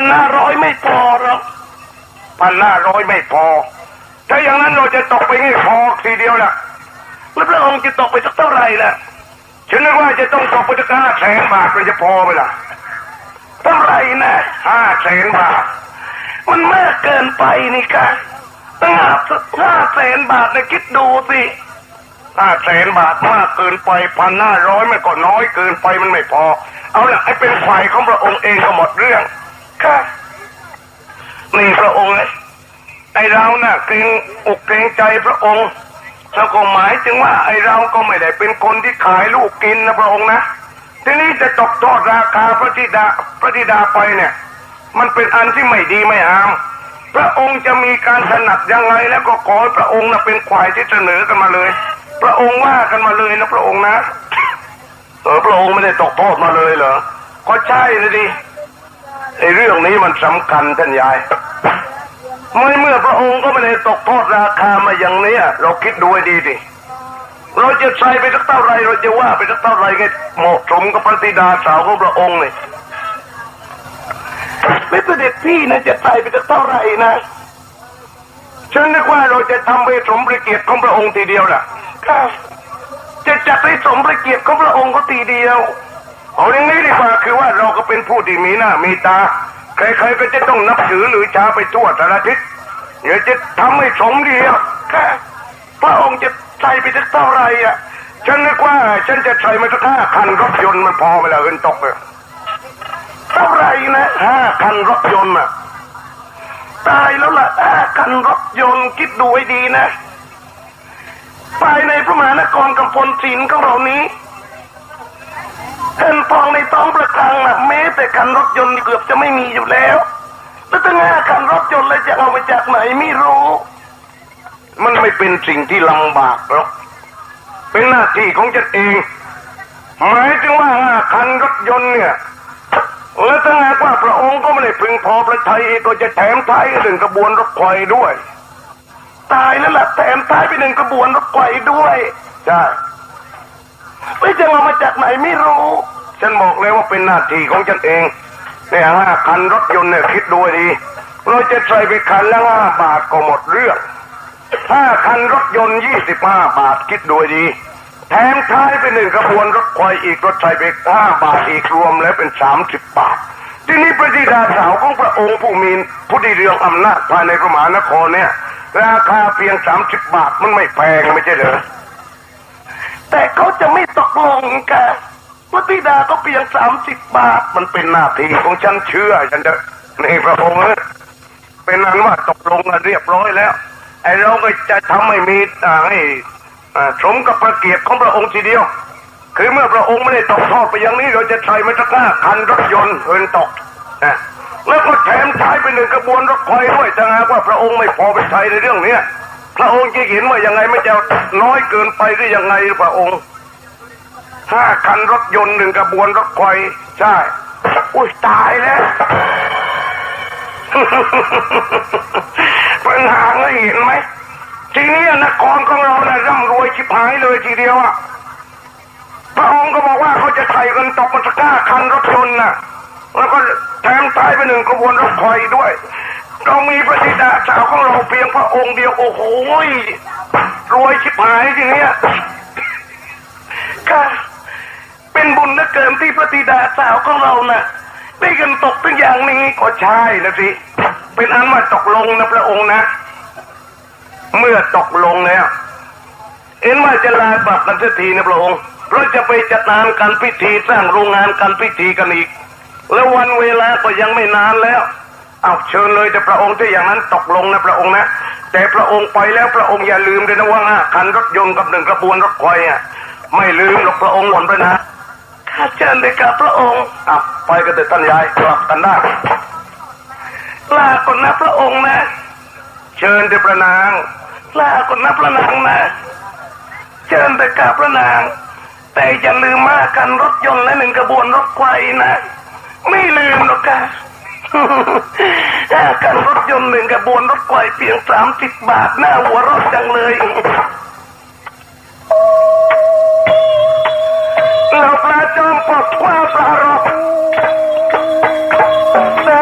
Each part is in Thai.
นห้าร้อยไม่พอหรอกพันห้าร้อยไม่พอ ถ้าอย่างนั้นเราจะตกไปง่ายพอทีเดียวล่ะแล้วพระองค์จะตกไปสักเท่าไหร่ล่ะฉันนึกว่าจะต้องตกไปสักห้าแสนบาทมันจะพอไหมล่ะเท่าไหร่นะห้าแสนบาท มันมากเกินไปนี่ค่ะตั้งห้าแสนบาทนะคิดดูสิห้าแสนบาทมากเกินไปพันห้าร้อยมันก็น้อยเกินไปมันไม่พอ เอาละไอ้เป็นฝ่ายของพระองค์เองก็หมดเรื่อง ค่ะนี่พระองค์ไอเราน่ะเกรงอกเกรงใจพระองค์แล้วก็หมายถึงว่าไอเราก็ไม่ได้เป็นคนที่ขายลูกกินนะพระองค์นะทีนี้จะตกทอดราคาพระธิดาพระธิดาไปเนี่ย มันเป็นอันที่ไม่ดีไม่อาม พระองค์จะมีการถนัดยังไงแล้วก็ขอพระองค์นะเป็นควายที่เสนอกันมาเลย พระองค์ว่ากันมาเลยนะพระองค์นะเออพระองค์ไม่ได้ตกทอดมาเลยเหรอก็ใช่เลยดิ ไอ้เรื่องนี้มันสำคัญท่านยายเมื่อเมื่อพระองค์ก็ไม่ได้ตกทอดราคามาอย่างเนี้ย เราคิดดูให้ดีดิเราจะใส่ไปสักเท่าไรเราจะว่าไปสักเท่าไรไงเหมาะสมกับพระธิดาสาวของพระองค์นี่ไม่เสด็จพี่นะจะใส่ไปสักเท่าไรนะฉันนึกว่าเราจะทำไปสมพระเกียรติของพระองค์ทีเดียวล่ะครับจะจัดให้สมพระเกียรติของพระองค์ก็ทีเดียว เอาอย่างนี้ดีกว่าคือว่าเราก็เป็นผู้ที่มีหน้ามีตา ใครๆก็จะต้องนับถือหรือชาไปทั่วสารทิศเดี๋ยวจะทำให้สมดีอะแค่พระองค์จะใส่ไปสักเท่าไหรอะ ฉันนึกว่า ฉันจะใส่มาสักห้าคันรถยนต์มันพอไปแล้วเงินตกเลยเท่าไหรนะห้าคันรถยนต์อะตายแล้วล่ะห้าคันรถยนต์คิดดูให้ดีนะภายในพระมหานครกำพลศิลป์ของเรานี้ เงินทองในท้องประคังนะแม้แต่คันรถยนต์เกือบจะไม่มีอยู่แล้ว แล้วถ้าห้าคันรถยนต์แล้วจะเอามาจากไหนไม่รู้ มันไม่เป็นสิ่งที่ลำบากหรอกเป็นหน้าที่ของฉันเองหมายถึงว่าห้าคันรถยนต์เนี่ยแล้วถ้าหากว่าพระองค์ก็ไม่ได้พึงพอพระทัยก็จะแถมท้ายหนึ่งกระบวนรถไฟด้วย ตายแล้วล่ะแถมท้ายไปหนึ่งกระบวนรถไฟด้วยใช่ไม่จะเอามาจากไหนไม่รู้ ฉันบอกเลยว่าเป็นหน้าที่ของฉันเองเนี่ยห้าคันรถยนต์เนี่ยคิดดูดี เราจะใส่ไปคันละห้าบาทก็หมดเรื่องห้าคันรถยนต์ยี่สิบห้าบาทคิดดูดี แถมท้ายไปหนึ่งขบวนรถไฟอีกรถไฟไปห้าบาทอีกรวมแล้วเป็นสามสิบบาท ที่นี้พระธิดาสาวของพระองค์ผู้มีผู้ดีเรืองอำนาจภายในพระมหานครเนี่ย ราคาเพียงสามสิบบาทมันไม่แพงไม่ใช่เหรอแต่เขาจะไม่ตกลงกัน พระธิดาก็เพียงสามสิบบาท มันเป็นหน้าที่ของฉันเชื่อฉันจะในพระองค์เป็นนั้นว่าตกลงกันเรียบร้อยแล้ว ไอ้เราก็จะทำให้มีอ่าให้อ่าสมกับพระเกียรติของพระองค์ทีเดียว คือเมื่อพระองค์ไม่ได้ตกทอดไปอย่างนี้ เราจะใส่มาสักห้าคันรถยนต์เอินตกนะแล้วก็แถมท้ไปหนึ่งกระบวนรถไฟด้วยถ้าหากว่าพระองค์ไม่พอไปใช้ในเรื่องเนี้ยพระองค์จะเห็นว่ายังไงไม่จะน้อยเกินไปหรือยังไงพระองค์ ห้าคันรถยนต์หนึ่งกระบวนรถไฟใช่ อุ้ยตายแล้วปัญหาเห็นไหมทีนี้นครของเราน่ะร่ำรวยชิบหายเลยทีเดียวอะพระองค์ก็บอกว่าเขาจะไถ่กันตกมาสักห้าคันรถยนต์น่ะ แล้วก็แถมตายไปหนึ่งกระบวนรถไฟด้วย เรามีพระธิดาสาวของเราเพียงพระองค์เดียวโอ้โหรวยชิบหายทีเนี้ยค่ะ เป็นบุญเหลือเกินที่พระธิดาสาวของเราน่ะได้กันตกเป็นอย่างนี้ก็ใช่นะสิ เป็นอันว่าตกลงนะพระองค์นะ เมื่อตกลงแล้วเอ็นว่าจะลาบับกันสักทีนะพระองค์เพราะจะไปจัดงานการพิธีสร้างโรงงานการพิธีกันอีก แล้ววันเวลาก็ยังไม่นานแล้วเอาเชิญเลยแต่พระองค์ถ้าอย่างนั้นตกลงนะพระองค์นะแต่พระองค์ไปแล้วพระองค์อย่าลืมด้วยนะว่าคันรถยนต์กับหนึ่งกระบวนรถไฟอะไม่ลืมหรอกพระองค์หมดไปนะ เชิญเลยครับพระองค์อะไปกันเถิดท่านยายกลับกันได้ลาก่อนนะพระองค์นะ เชิญเถิดพระนางลาก่อนนะพระนางนะ เชิญไปกับพระนาง แต่อย่าลืมมากันรถยนต์และหนึ่งกระบวนรถไฟนะ ไม่ลืมหรอกค่ะกันรถยนต์หนึ่งกระบวนรถไฟเพียงสามสิบบาทหน้าหัวรถจังเลย เราปล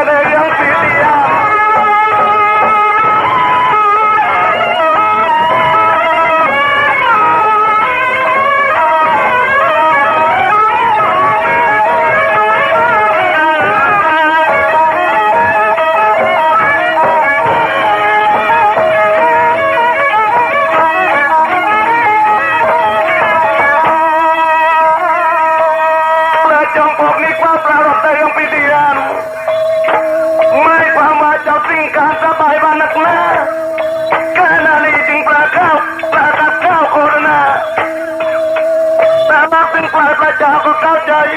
hanapin ko ay badya ako kaday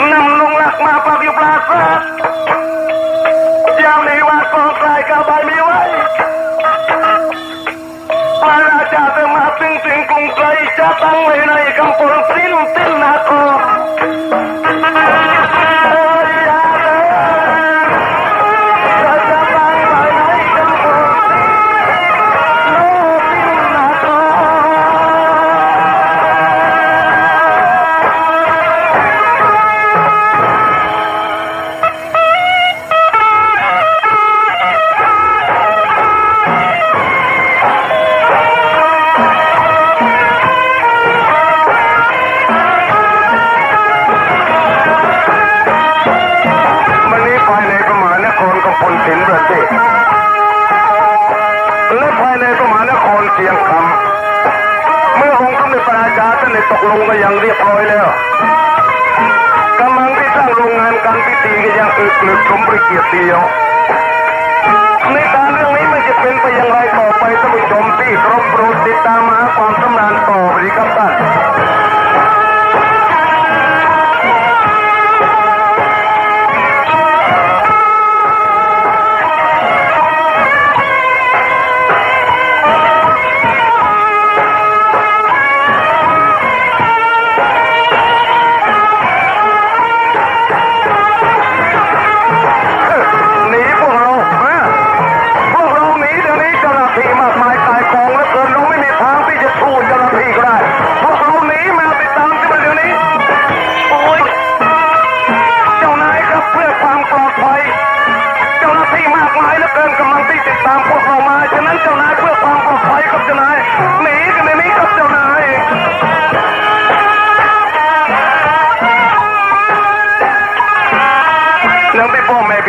Namnong lakma pagyuplasan Siyang liwat ko kay kabay miway Para dati matingting kung kay Siyatang may naikampol sinuntil na ko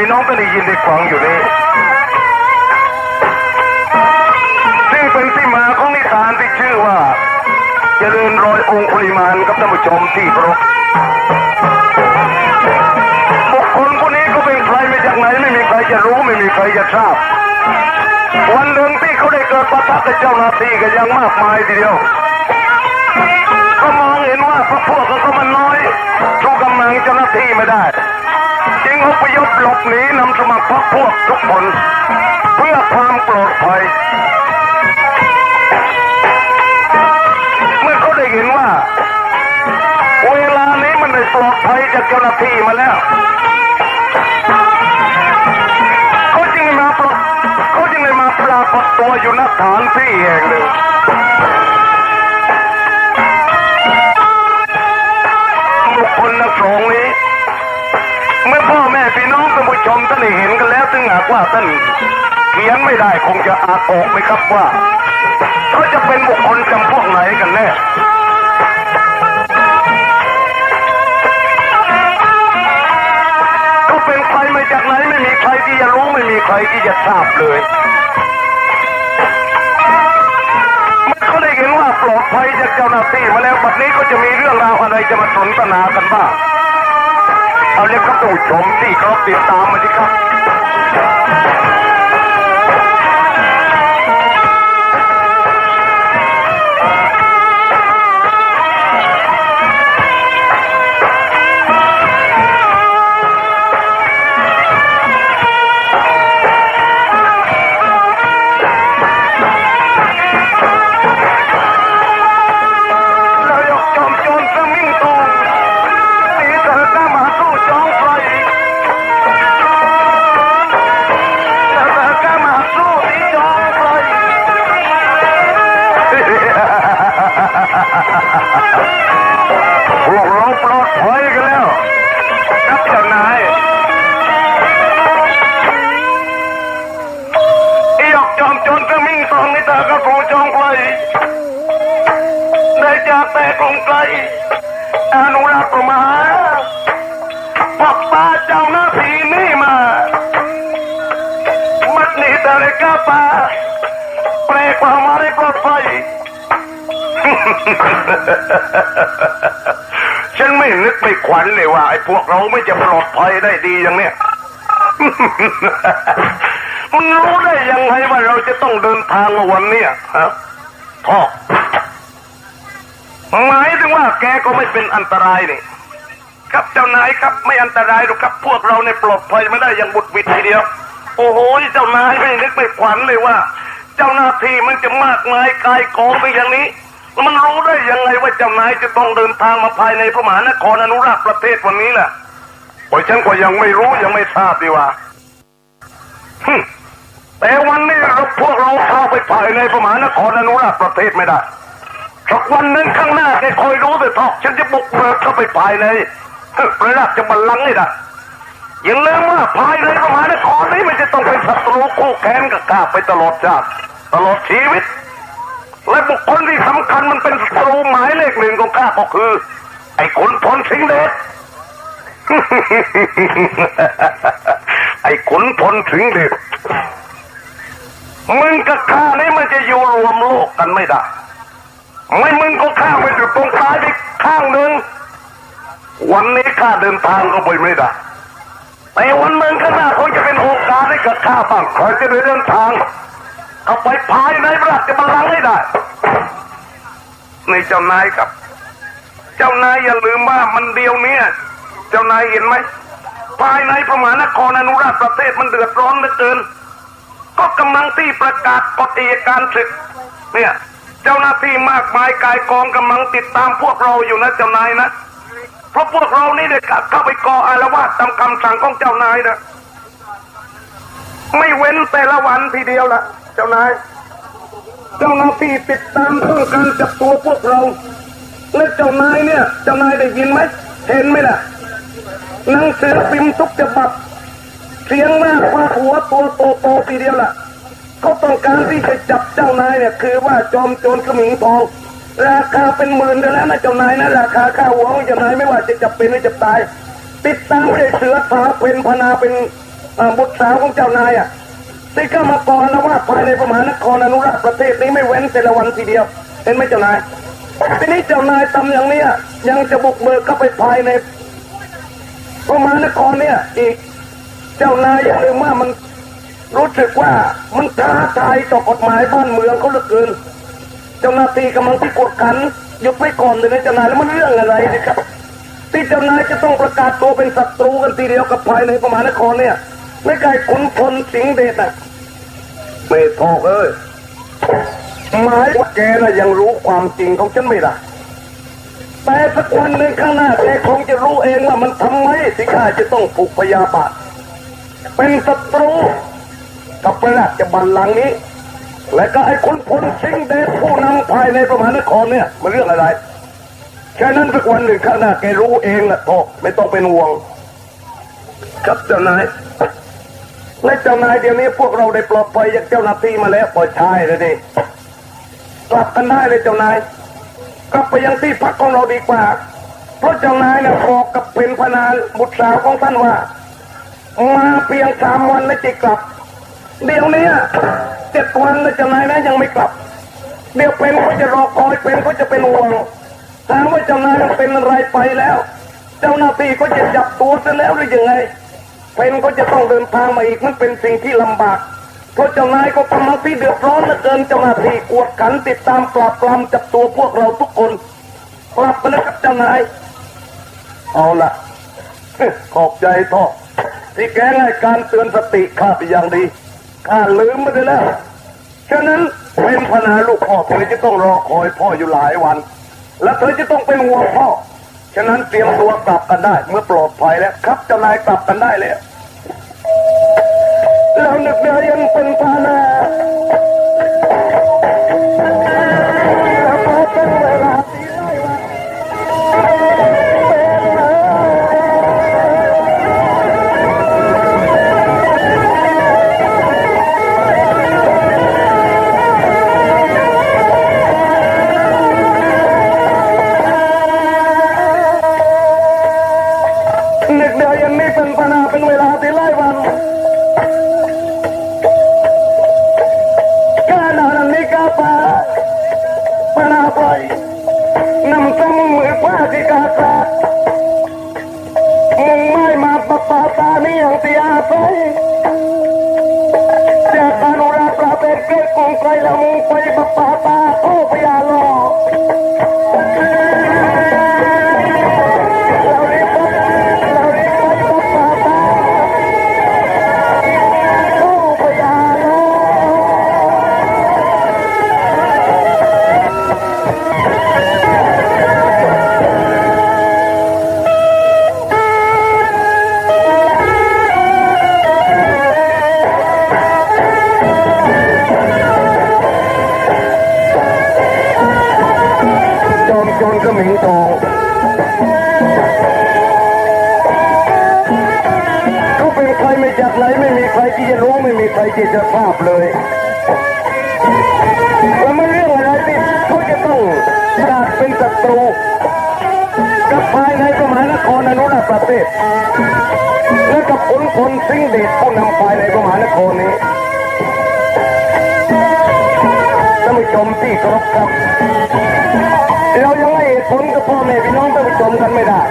พี่น้องก็ได้ยินได้ฟังอยู่นี่ซึ่งเป็นที่มาของนิทานที่ชื่อว่าเจริญรอยองค์ปริมาณกับท่านผู้ชมที่เคารพบุคคลคนนี้ก็เป็นใครมาจากไหนไม่มีใครจะรู้ไม่มีใครจะทราบ วันหนึ่งที่เขาได้เกิดปะทะกับเจ้าหน้าที่กันย่างมากมายทีเดียวก็มองเห็นว่าพวกพวกเขาก็มันน้อยสู้กำลังเจ้าหน้าที่ไม่ได้ อพยพหลบหนีนำสมัครพรรคพวกทุกคน เพื่อความปลอดภัย เมื่อเขาได้เห็นว่า เวลานี้มันได้ปลอดภัยจากเจ้าหน้าที่มาแล้วเขาจึงได้มาปลดเขาจึงได้มาปรากฏตัวอยู่ณฐานที่แห่งหนึ่งบุคคลทั้งสองนี้ พี่น้องท่านผู้ชมท่านได้เห็นกันแล้วถึงหากว่าท่านเขียนไม่ได้คงจะอานออกไหมครับว่าเขาจะเป็นบุคคลจำพวกไหนกันแน่เขาเป็นใครมาจากไหนไม่มีใครที่จะรู้ไม่มีใครที่จะทราบเลยเมื่อเขาได้เห็นว่าปลอดภัยจากเจ้าหน้าที่มาแล้วบัดนี้ก็จะมีเรื่องราวอะไรจะมาสนทนากันบ้าง เอาเรียกครับผู้ชมที่เขาติดตามมาสิครับ จอมโจรสมิงทองนี่เธอก็สู้จองไฟได้จากแต่กรุงไกลอนุรักษ์มาปักป่าเจ้าหน้าที่นี่มา มัดนี่แต่เล็กาป่าแปลความมาได้ปลอดภัยฉันไม่นึกไม่ขวัญเลยว่าไอ้พวกเราไม่จะปลอดภัยได้ดีอย่างเนี้ย มันรู้ได้ยังไงว่าเราจะต้องเดินทางมาวันเนี้ยฮะพ่อหมายถึงว่าแกก็ไม่เป็นอันตรายนี่ครับเจ้านายครับไม่อันตรายหรอกครับ พวกเราในปลอดภัยไม่ได้อย่างบุดบิดทีเดียว โอ้โหเจ้านายไม่นึกไม่ขวัญเลยว่า เจ้าหน้าที่มันจะมากมายกายกองไปอย่างนี้แล้วมันรู้ได้ยังไงว่าเจ้านายจะต้องเดินทางมาภายในพระมหานครอนุรักษ์ประเทศวันนี้ล่ะโอ้ยฉันก็ยังไม่รู้ยังไม่ทราบดีว่าฮึ แต่วันนี้เราพวกเราเข้าไปภายในพระมหานครอนุรักษ์ประเทศไม่ได้สักวันหนึ่งข้างหน้าแกคอยรู้แต่ทอกฉันจะบุกเบิกเข้าไปภายในเฮ้ยพระราชบัลลังก์นี่นะอย่าลืมว่าภายในพระมหานครนี้มันจะต้องเป็นศัตรูคู่แค้นกับข้าไปตลอดชาติตลอดชีวิต และบุคคลที่สำคัญมันเป็นศัตรูหมายเลขหนึ่งของข้าก็คือ ไอ้ขุนพลสิงห์เดชไอ้ขุนพลสิงห์เดช มึงกับข้านี่มันจะอยู่รวมโลกกันไม่ได้ ไม่มึงก็ข้าไปจุดตรงซ้ายไปข้างหนึ่งวันนี้ข้าเดินทางก็ไปไม่ได้แต่วันหนึ่งข้างหน้าคงจะเป็นโอกาสให้กับข้าบ้างคอยจะได้เดินทางเข้าไปภายในพระราชบัลลังก์ให้ได้ ในเจ้านายครับ เจ้านายอย่าลืมว่ามันเดียวเนี้ยเจ้านายเห็นไหมภายในพระมหานครอนุราชประเทศมันเดือดร้อนเหลือเกิน ก็กำลังที่ประกาศกฎอัยการศึก เนี่ย เจ้าหน้าที่มากมายกายกองกำลังติดตามพวกเราอยู่นะเจ้านายนะเพราะพวกเรานี่เด็กเข้าไปก่ออารวาสตามคำสั่งของเจ้านายนะไม่เว้นแต่ละวันทีเดียวละเจ้านายเจ้าหน้าที่ติดตามต้องการจับตัวพวกเราและเจ้านายเนี่ยเจ้านายได้ยินไหมเห็นไหมล่ะหนังสือพิมพ์ทุกฉบับ เสียงมากว่าหัวตัวโตโตๆทีเดียวล่ะเขาต้องการที่จะจับเจ้านายเนี่ยคือว่าจอมโจรขมิงทองราคาเป็นหมื่นแล้วนะเจ้านายนะราคาค่าหัวของเจ้านายไม่ว่าจะจับเป็นหรือจับตาย ติดตามด้เสือสาเป็นพนาเป็นบุตรสาวของเจ้านายอะที่เข้ามาก่อนนะว่าภายในประมาณนครอนุรักษ์ประเทศนี้ไม่เว้นแต่ละวันทีเดียวเห็นไหมเจ้านายทีนี้เจ้านายทำอย่างเนี้ยยังจะบุกเบิกเข้าไปภายในประมาณนครเนี่ยอีก เจ้านายอย่าลืมว่ามันรู้สึกว่ามันท้าทายต่อกฎหมายบ้านเมืองเขาเหลือเกิน เจ้าหน้าที่กำลังที่กดขันหยุดไว้ก่อนเลยนะเจ้านายแล้วมันเรื่องอะไรนี่ครับที่เจ้านายจะต้องประกาศตัวเป็นศัตรูกันทีเดียวกับภายในประมาณนครเนี่ยไม่ไกลขุนพลสิงห์เดชอะไม่ทอกเอ้ยหมายว่าแกน่ะยังรู้ความจริงของฉันไม่ได้แต่สักวันหนึ่งข้างหน้าแกคงจะรู้เองว่ามันทำไมสิข้าจะต้องผูกพยาบาท เป็นศัตรูกับพระราชบัลลังก์นี้ และก็ไอ้คนพลสิงเดชผู้นำภายในประมหานครเนี่ยมันเรื่องอะไรแค่นั้นสักวันหนึ่งข้างหน้าแกรู้เองแหละพ่อไม่ต้องเป็นห่วง ครับเจ้านายและเจ้านายเดี๋ยวนี้พวกเราได้ปลอดภัยจากเจ้าหน้าที่มาแล้วปล่อยชายเลยดิกลับกันได้เลยเจ้านายกลับไปยังที่พักของเราดีกว่า เพราะเจ้านายนะบอกกับเป็นพนานบุตรสาวของท่านว่า มาเพียงสามวันแล้วจะกลับ เดี๋ยวนี้เจ็ดวันแล้วจ้านายนะยังไม่กลับ เดี๋ยวเป็นก็จะรอคอยเป็นก็จะเป็นห่วงถามว่าเจ้านายเป็นอะไรไปแล้ว เจ้าหน้าที่ก็จะจับตัวซะแล้วหรือยังไง เป็นก็จะต้องเดินทางมาอีกมันเป็นสิ่งที่ลำบากเพราะเจ้านายก็กำลังที่เดือดร้อนเหลือเกินเจ้าหน้าที่กวดขันติดตามปราบปรามจับตัวพวกเราทุกคนกลับไปนะครับเจ้านาย เอาละขอบใจพ่อ ที่แกได้การเตือนสติข้าไปอย่างดีข้าลืมไปได้แล้ว ฉะนั้นเป็นพนาลูกพ่อเธอจะต้องรอคอยพ่ออยู่หลายวัน และเธอจะต้องเป็นหัวพ่อ ฉะนั้นเตรียมตัวกลับกันได้ เมื่อปลอดภัยแล้ว ครับเจ้านายกลับกันได้เลยแล้วนึกเดียยังเป็นพนา นุรักษ์ประเทศและกับผลพลสิงเดชผู้นำภายในสมหานครนี้ท่านผู้ชมที่เคารพครับ เรายังให้เหตุผลกับพ่อแม่พี่น้องท่านผู้ชมกันไม่ได้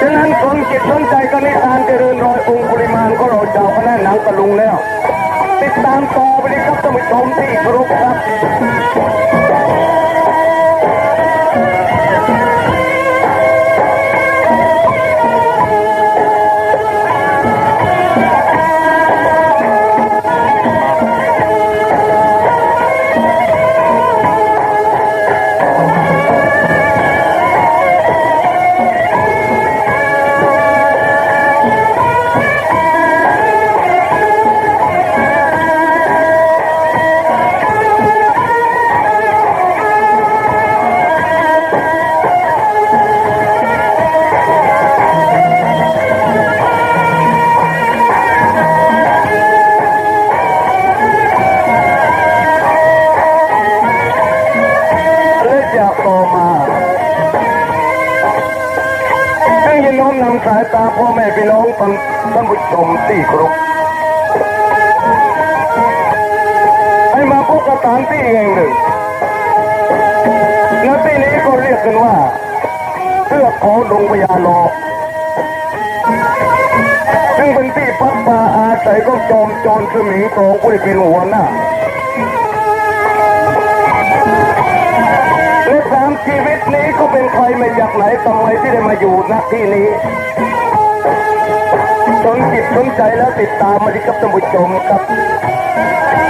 ฉะนั้นคนจิตสนใจก็นิทานเจริญรอยองค์ปริมาณก็เราเจ้าคณะหนังตะลุงแล้ว ติดตามต่อไปเลยครับท่านผู้ชมที่เคารพครับานท่านผู้ชมที่เคารพให้มาพบกับสถานที่แห่งหนึ่งและที่นี้ก็เรียกกันว่าเทือกเขาดงพญาลอซึ่งเป็นที่พักปาอาศัยของจอมโจรคือหมิงโตผู้ที่เป็นหัวหน้าและสามชีวิตนี้ก็เป็นใครมาจากไหนทำไมที่ได้มาอยู่ณที่นี้ สนใจแล้วติดตามมาดิครับท่านผู้ชมครับ